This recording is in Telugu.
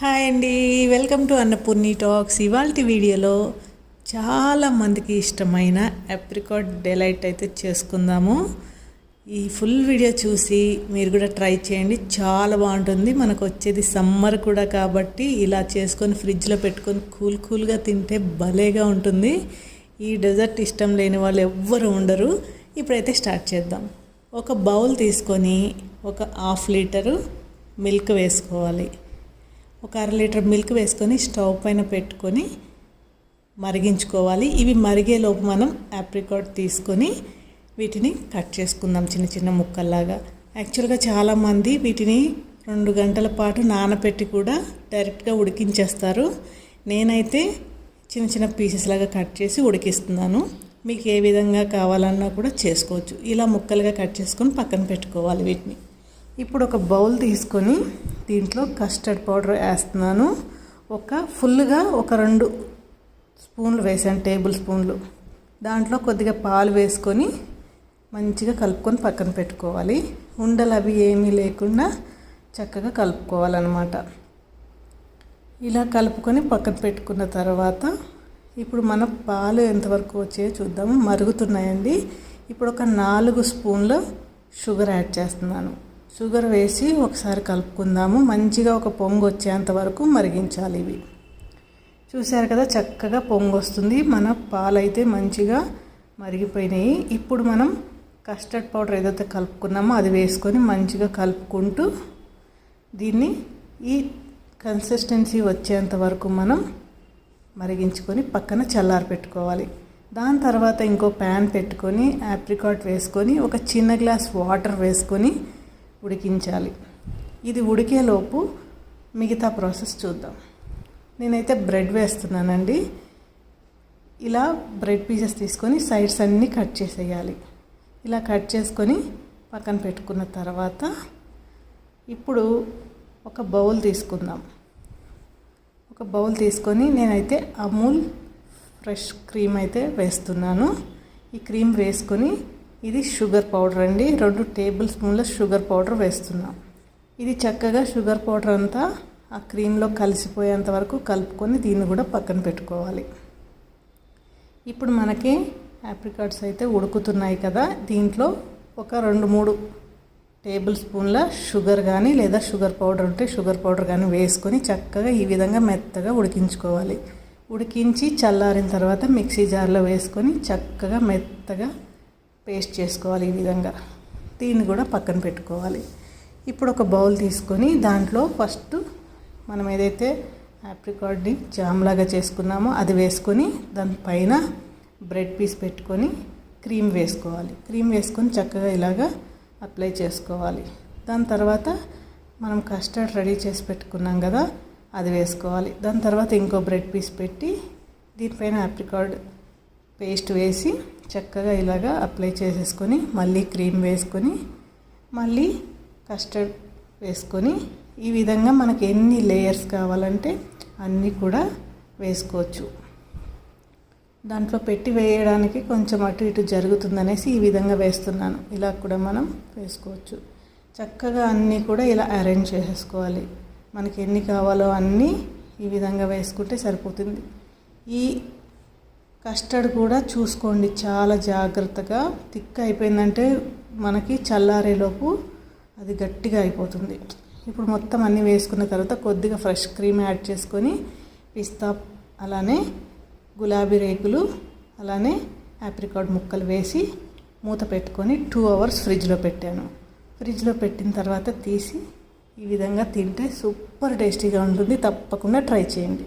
హాయ్ అండి. Welcome to Annapurni talks. ఇవాళ వీడియోలో చాలా మందికి ఇష్టమైన అప్రికాట్ డెలైట్ అయితే చేసుకుందాము. ఈ ఫుల్ వీడియో చూసి మీరు కూడా ట్రై చేయండి. చాలా బాగుంటుంది. మనకు వచ్చేది సమ్మర్ కూడా కాబట్టి ఇలా చేసుకొని ఫ్రిడ్జ్లో పెట్టుకొని కూల్ కూల్గా తింటే భలేగా ఉంటుంది. ఈ డెజర్ట్ ఇష్టం లేని వాళ్ళు ఎవ్వరు ఉండరు. ఇప్పుడైతే స్టార్ట్ చేద్దాం. ఒక బౌల్ తీసుకొని ఒక హాఫ్ లీటరు మిల్క్ వేసుకోవాలి. ఒక అర లీటర్ మిల్క్ వేసుకొని స్టవ్ పైన పెట్టుకొని మరిగించుకోవాలి. ఇవి మరిగేలోపు మనం యాప్రికాట్ తీసుకొని వీటిని కట్ చేసుకుందాం చిన్న చిన్న ముక్కల్లాగా. యాక్చువల్గా చాలామంది వీటిని రెండు గంటల పాటు నానబెట్టి కూడా డైరెక్ట్గా ఉడికించేస్తారు. నేనైతే చిన్న చిన్న పీసెస్ లాగా కట్ చేసి ఉడికిస్తున్నాను. మీకు ఏ విధంగా కావాలన్నా కూడా చేసుకోవచ్చు. ఇలా ముక్కలుగా కట్ చేసుకొని పక్కన పెట్టుకోవాలి వీటిని. ఇప్పుడు ఒక బౌల్ తీసుకొని దీంట్లో కస్టర్డ్ పౌడర్ వేస్తున్నాను. ఒక ఫుల్గా ఒక రెండు స్పూన్లు వేసాను టేబుల్ స్పూన్లు. దాంట్లో కొద్దిగా పాలు వేసుకొని మంచిగా కలుపుకొని పక్కన పెట్టుకోవాలి. ఉండలు అవి ఏమీ లేకుండా చక్కగా కలుపుకోవాలన్నమాట. ఇలా కలుపుకొని పక్కన పెట్టుకున్న తర్వాత ఇప్పుడు మన పాలు ఎంతవరకు వచ్చాయో చూద్దాము. మరుగుతున్నాయండి. ఇప్పుడు ఒక నాలుగు స్పూన్లు షుగర్ యాడ్ చేస్తున్నాను. షుగర్ వేసి ఒకసారి కలుపుకుందాము. మంచిగా ఒక పొంగు వచ్చేంత వరకు మరిగించాలి ఇవి. చూశారు కదా చక్కగా పొంగు వస్తుంది. మన పాలైతే మంచిగా మరిగిపోయినాయి. ఇప్పుడు మనం కస్టర్డ్ పౌడర్ ఏదైతే కలుపుకున్నామో అది వేసుకొని మంచిగా కలుపుకుంటూ దీన్ని ఈ కన్సిస్టెన్సీ వచ్చేంత వరకు మనం మరిగించుకొని పక్కన చల్లారి పెట్టుకోవాలి. దాని తర్వాత ఇంకో ప్యాన్ పెట్టుకొని యాప్రికాట్ వేసుకొని ఒక చిన్న గ్లాస్ వాటర్ వేసుకొని ఉడికించాలి. ఇది ఉడికేలోపు మిగతా ప్రాసెస్ చూద్దాం. నేనైతే బ్రెడ్ వేస్తున్నానండి. ఇలా బ్రెడ్ పీసెస్ తీసుకొని సైడ్స్ అన్నీ కట్ చేసేయాలి. ఇలా కట్ చేసుకొని పక్కన పెట్టుకున్న తర్వాత ఇప్పుడు ఒక బౌల్ తీసుకుందాం. ఒక బౌల్ తీసుకొని నేనైతే అమూల్ ఫ్రెష్ క్రీమ్ అయితే వేస్తున్నాను. ఈ క్రీమ్ వేసుకొని ఇది షుగర్ పౌడర్ అండి. రెండు టేబుల్ స్పూన్ల షుగర్ పౌడర్ వేస్తున్నాం. ఇది చక్కగా షుగర్ పౌడర్ అంతా ఆ క్రీమ్లో కలిసిపోయేంత వరకు కలుపుకొని దీన్ని కూడా పక్కన పెట్టుకోవాలి. ఇప్పుడు మనకి యాప్రికాట్స్ అయితే ఉడుకుతున్నాయి కదా. దీంట్లో ఒక రెండు మూడు టేబుల్ స్పూన్ల షుగర్ కానీ లేదా షుగర్ పౌడర్ ఉంటే షుగర్ పౌడర్ కానీ వేసుకొని చక్కగా ఈ విధంగా మెత్తగా ఉడికించుకోవాలి. ఉడికించి చల్లారిన తర్వాత మిక్సీ జార్లో వేసుకొని చక్కగా మెత్తగా పేస్ట్ చేసుకోవాలి ఈ విధంగా. దీన్ని కూడా పక్కన పెట్టుకోవాలి. ఇప్పుడు ఒక బౌల్ తీసుకొని దాంట్లో ఫస్ట్ మనం ఏదైతే యాప్రికాడ్ని జామ్లాగా చేసుకున్నామో అది వేసుకొని దానిపైన బ్రెడ్ పీస్ పెట్టుకొని క్రీమ్ వేసుకోవాలి. క్రీమ్ వేసుకొని చక్కగా ఇలాగా అప్లై చేసుకోవాలి. దాని తర్వాత మనం కస్టర్డ్ రెడీ చేసి పెట్టుకున్నాం కదా అది వేసుకోవాలి. దాని తర్వాత ఇంకో బ్రెడ్ పీస్ పెట్టి దీనిపైన ఆప్రికాడ్ పేస్ట్ వేసి చక్కగా ఇలాగా అప్లై చేసేసుకొని మళ్ళీ క్రీమ్ వేసుకొని మళ్ళీ కస్టర్డ్ వేసుకొని ఈ విధంగా మనకి ఎన్ని లేయర్స్ కావాలంటే అన్నీ కూడా వేసుకోవచ్చు. దాంట్లో పెట్టి వేయడానికి కొంచెం అటు ఇటు జరుగుతుందనేసి ఈ విధంగా వేస్తున్నాను. ఇలా కూడా మనం వేసుకోవచ్చు. చక్కగా అన్నీ కూడా ఇలా అరేంజ్ చేసేసుకోవాలి. మనకి ఎన్ని కావాలో అన్నీ ఈ విధంగా వేసుకుంటే సరిపోతుంది. ఈ కస్టర్డ్ కూడా చూసుకోండి చాలా జాగ్రత్తగా. థిక్ అయిపోయిందంటే మనకి చల్లారేలోపు అది గట్టిగా అయిపోతుంది. ఇప్పుడు మొత్తం అన్నీ వేసుకున్న తర్వాత కొద్దిగా ఫ్రెష్ క్రీమ్ యాడ్ చేసుకొని పిస్తా అలానే గులాబీ రేకులు అలానే యాప్రికాడ్ ముక్కలు వేసి మూత పెట్టుకొని టూ అవర్స్ ఫ్రిడ్జ్లో పెట్టాను. ఫ్రిడ్జ్లో పెట్టిన తర్వాత తీసి ఈ విధంగా తింటే సూపర్ టేస్టీగా ఉంటుంది. తప్పకుండా ట్రై చేయండి.